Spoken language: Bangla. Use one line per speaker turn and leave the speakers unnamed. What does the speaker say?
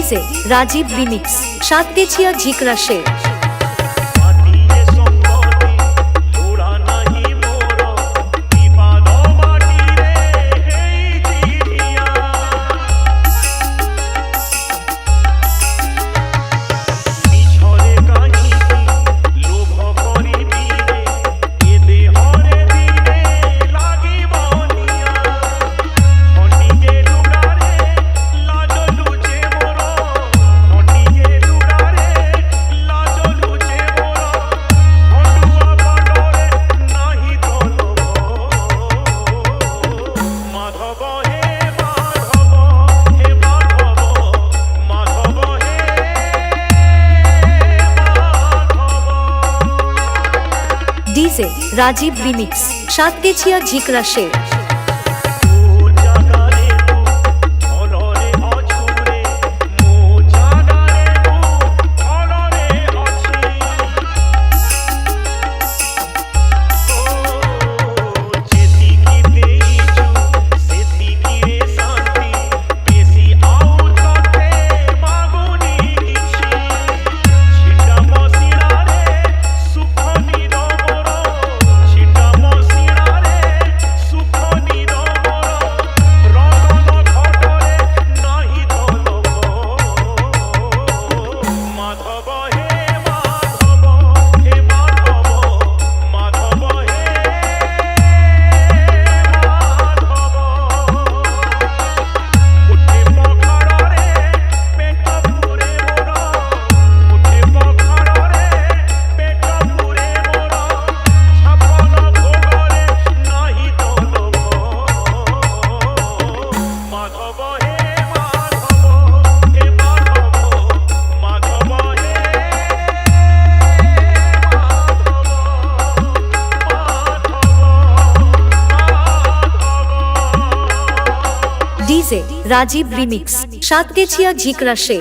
রিলিজে Rajib remix Satkechhia Jhikra
Sheikh.
DJ Rajib remix Satkechhia Jhikra
Sheikh
DJ Rajib remix Satkechhia Jhikra say